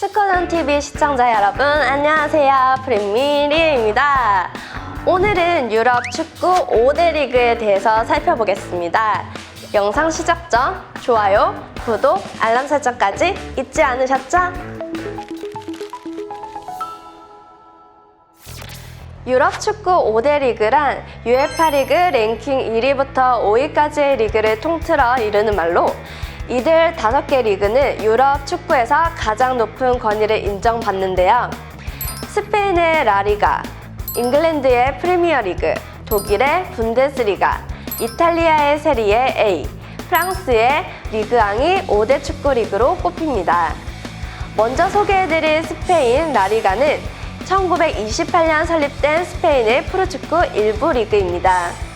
스커전 TV 시청자 여러분 안녕하세요 프리미리입니다. 오늘은 유럽 축구 5대 리그에 대해서 살펴보겠습니다. 영상 시작 전 좋아요, 구독, 알람 설정까지 잊지 않으셨죠? 유럽 축구 5대 리그란 UEFA 리그 랭킹 1위부터 5위까지의 리그를 통틀어 이르는 말로 이들 5개 리그는 유럽 축구에서 가장 높은 권위를 인정받는데요. 스페인의 라리가, 잉글랜드의 프리미어 리그, 독일의 분데스리가, 이탈리아의 세리에 A, 프랑스의 리그앙이 5대 축구 리그로 꼽힙니다. 먼저 소개해드릴 스페인 라리가는 1928년 설립된 스페인의 프로축구 일부 리그입니다.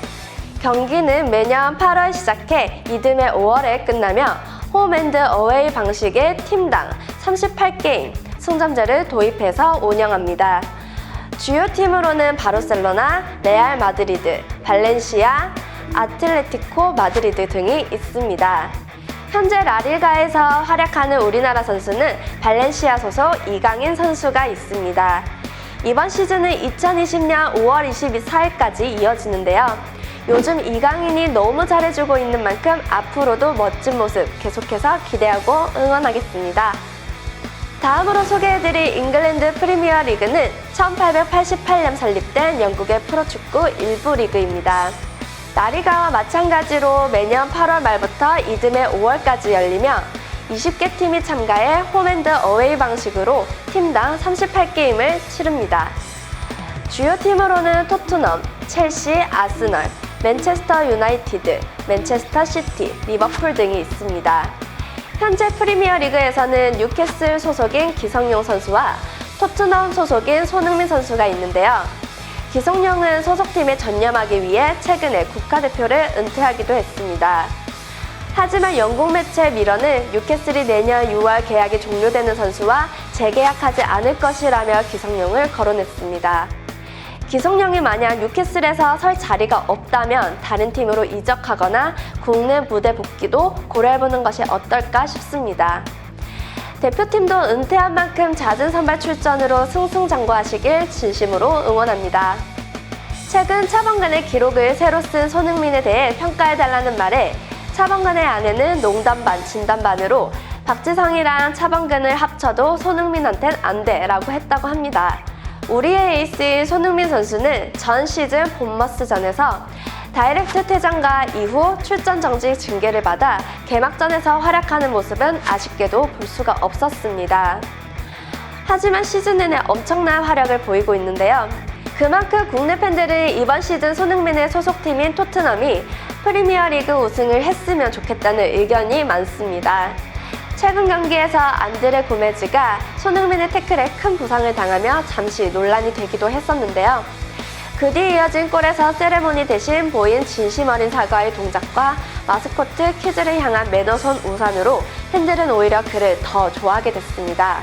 경기는 매년 8월 시작해 이듬해 5월에 끝나며 홈앤드 어웨이 방식의 팀당 38게임 승점제를 도입해서 운영합니다. 주요 팀으로는 바르셀로나, 레알 마드리드, 발렌시아, 아틀레티코 마드리드 등이 있습니다. 현재 라리가에서 활약하는 우리나라 선수는 발렌시아 소속 이강인 선수가 있습니다. 이번 시즌은 2020년 5월 24일까지 이어지는데요. 요즘 이강인이 너무 잘해주고 있는 만큼 앞으로도 멋진 모습 계속해서 기대하고 응원하겠습니다. 다음으로 소개해드릴 잉글랜드 프리미어 리그는 1888년 설립된 영국의 프로축구 일부 리그입니다. 나리가와 마찬가지로 매년 8월 말부터 이듬해 5월까지 열리며 20개 팀이 참가해 홈앤드 어웨이 방식으로 팀당 38게임을 치릅니다. 주요 팀으로는 토트넘, 첼시, 아스널, 맨체스터 유나이티드, 맨체스터 시티, 리버풀 등이 있습니다. 현재 프리미어 리그에서는 뉴캐슬 소속인 기성용 선수와 토트넘 소속인 손흥민 선수가 있는데요. 기성용은 소속팀에 전념하기 위해 최근에 국가대표를 은퇴하기도 했습니다. 하지만 영국 매체 미러는 뉴캐슬이 내년 6월 계약이 종료되는 선수와 재계약하지 않을 것이라며 기성용을 거론했습니다. 기성용이 만약 뉴캐슬에서 설 자리가 없다면 다른 팀으로 이적하거나 국내 무대 복귀도 고려해보는 것이 어떨까 싶습니다. 대표팀도 은퇴한 만큼 잦은 선발 출전으로 승승장구하시길 진심으로 응원합니다. 최근 차범근의 기록을 새로 쓴 손흥민에 대해 평가해달라는 말에 차범근의 아내는 농담 반 진담 반으로 박지성이랑 차범근을 합쳐도 손흥민한텐 안 돼라고 했다고 합니다. 우리의 에이스인 손흥민 선수는 전 시즌 본머스전에서 다이렉트 퇴장과 이후 출전 정지 징계를 받아 개막전에서 활약하는 모습은 아쉽게도 볼 수가 없었습니다. 하지만 시즌 내내 엄청난 활약을 보이고 있는데요. 그만큼 국내 팬들은 이번 시즌 손흥민의 소속팀인 토트넘이 프리미어리그 우승을 했으면 좋겠다는 의견이 많습니다. 최근 경기에서 안드레 고메즈가 손흥민의 태클에 큰 부상을 당하며 잠시 논란이 되기도 했었는데요. 그 뒤 이어진 골에서 세레모니 대신 보인 진심 어린 사과의 동작과 마스코트 키즈를 향한 매너손 우산으로 팬들은 오히려 그를 더 좋아하게 됐습니다.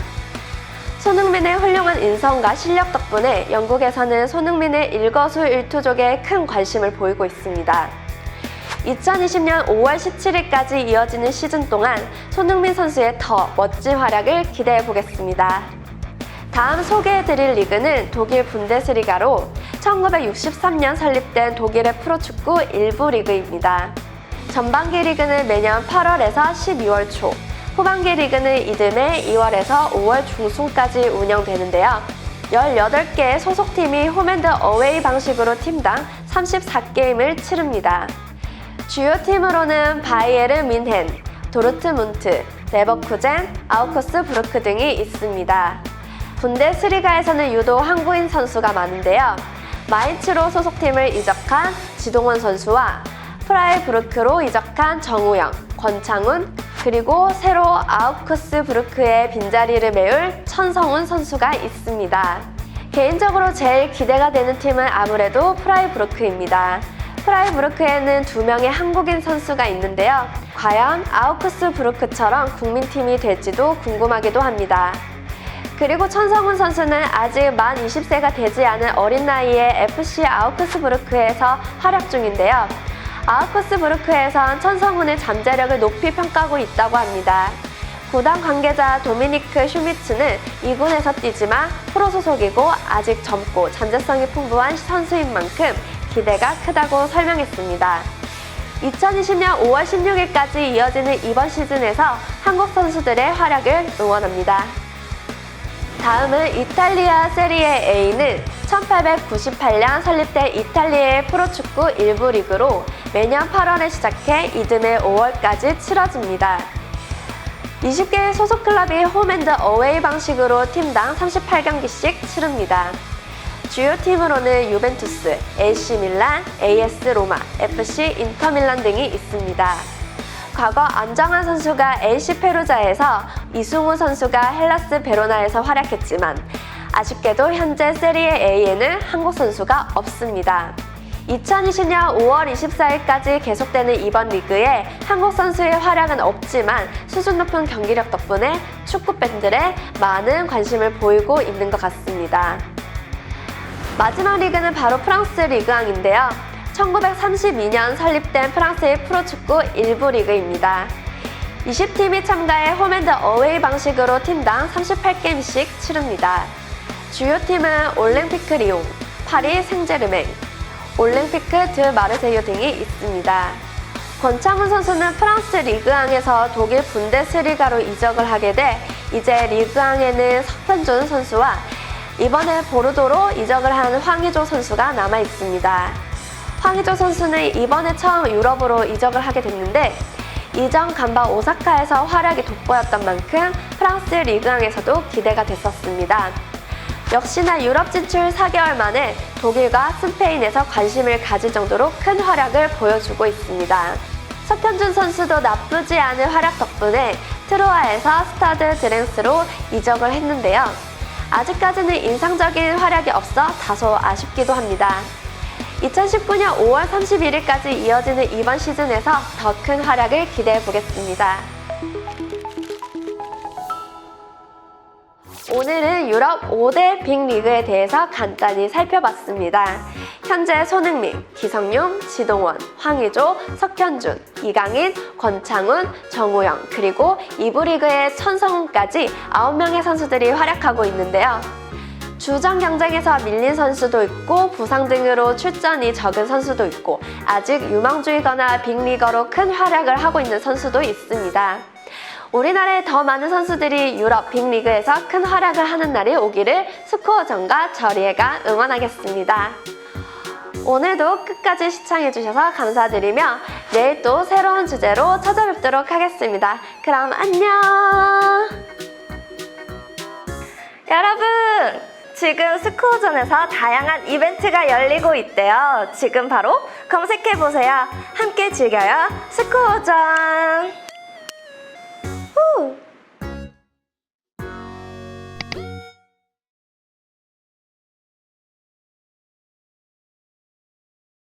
손흥민의 훌륭한 인성과 실력 덕분에 영국에서는 손흥민의 일거수일투족에 큰 관심을 보이고 있습니다. 2020년 5월 17일까지 이어지는 시즌 동안 손흥민 선수의 더 멋진 활약을 기대해 보겠습니다. 다음 소개해 드릴 리그는 독일 분데스리가로 1963년 설립된 독일의 프로축구 일부 리그입니다. 전반기 리그는 매년 8월에서 12월 초, 후반기 리그는 이듬해 2월에서 5월 중순까지 운영되는데요. 18개의 소속팀이 홈앤드 어웨이 방식으로 팀당 34게임을 치릅니다. 주요 팀으로는 바이에른 민헨, 도르트문트, 레버쿠젠, 아우커스 브루크 등이 있습니다. 분데스리가에서는 유독 한국인 선수가 많은데요. 마인츠로 소속팀을 이적한 지동원 선수와 프라이부르크로 이적한 정우영, 권창훈, 그리고 새로 아우크스 브루크의 빈자리를 메울 천성훈 선수가 있습니다. 개인적으로 제일 기대가 되는 팀은 아무래도 프라이부르크입니다. 프라이부르크에는 두 명의 한국인 선수가 있는데요. 과연 아우크스 브루크처럼 국민팀이 될지도 궁금하기도 합니다. 그리고 천성훈 선수는 아직 만 20세가 되지 않은 어린 나이에 FC 아우크스부르크에서 활약 중인데요. 아우크스부르크에선 천성훈의 잠재력을 높이 평가하고 있다고 합니다. 구단 관계자 도미니크 슈미츠는 2군에서 뛰지만 프로 소속이고 아직 젊고 잠재성이 풍부한 선수인 만큼 기대가 크다고 설명했습니다. 2020년 5월 16일까지 이어지는 이번 시즌에서 한국 선수들의 활약을 응원합니다. 다음은 이탈리아 세리에 A는 1898년 설립된 이탈리아의 프로축구 1부 리그로 매년 8월에 시작해 이듬해 5월까지 치러집니다. 20개의 소속 클럽이 홈앤드 어웨이 방식으로 팀당 38경기씩 치릅니다. 주요 팀으로는 유벤투스, AC 밀란, AS 로마, FC 인터밀란 등이 있습니다. 과거 안정환 선수가 NC 페루자에서 이승우 선수가 헬라스 베로나에서 활약했지만 아쉽게도 현재 세리에 A에는 한국 선수가 없습니다. 2020년 5월 24일까지 계속되는 이번 리그에 한국 선수의 활약은 없지만 수준 높은 경기력 덕분에 축구 팬들의 많은 관심을 보이고 있는 것 같습니다. 마지막 리그는 바로 프랑스 리그왕인데요. 1932년 설립된 프랑스의 프로축구 1부 리그입니다. 20팀이 참가해 홈앤드 어웨이 방식으로 팀당 38게임씩 치릅니다. 주요 팀은 올림피크 리옹, 파리 생제르맹, 올림피크 드 마르세유 등이 있습니다. 권창훈 선수는 프랑스 리그왕에서 독일 분데스리가로 이적을 하게 돼 이제 리그왕에는 석현준 선수와 이번에 보르도로 이적을 한 황의조 선수가 남아 있습니다. 황의조 선수는 이번에 처음 유럽으로 이적을 하게 됐는데 이전 간바 오사카에서 활약이 돋보였던 만큼 프랑스 리그왕에서도 기대가 됐었습니다. 역시나 유럽 진출 4개월 만에 독일과 스페인에서 관심을 가질 정도로 큰 활약을 보여주고 있습니다. 석현준 선수도 나쁘지 않은 활약 덕분에 트로아에서 스타드 드랭스로 이적을 했는데요. 아직까지는 인상적인 활약이 없어 다소 아쉽기도 합니다. 2019년 5월 31일까지 이어지는 이번 시즌에서 더 큰 활약을 기대해 보겠습니다. 오늘은 유럽 5대 빅리그에 대해서 간단히 살펴봤습니다. 현재 손흥민, 기성용, 지동원, 황의조, 석현준, 이강인, 권창훈, 정우영, 그리고 2부 리그의 천성훈까지 9명의 선수들이 활약하고 있는데요. 주전 경쟁에서 밀린 선수도 있고 부상 등으로 출전이 적은 선수도 있고 아직 유망주이거나 빅리거로 큰 활약을 하고 있는 선수도 있습니다. 우리나라의 더 많은 선수들이 유럽 빅리그에서 큰 활약을 하는 날이 오기를 스코어전과 저리에가 응원하겠습니다. 오늘도 끝까지 시청해주셔서 감사드리며 내일 또 새로운 주제로 찾아뵙도록 하겠습니다. 그럼 안녕! 여러분! 지금 스코어전에서 다양한 이벤트가 열리고 있대요. 지금 바로 검색해보세요. 함께 즐겨요. 스코어전! 오!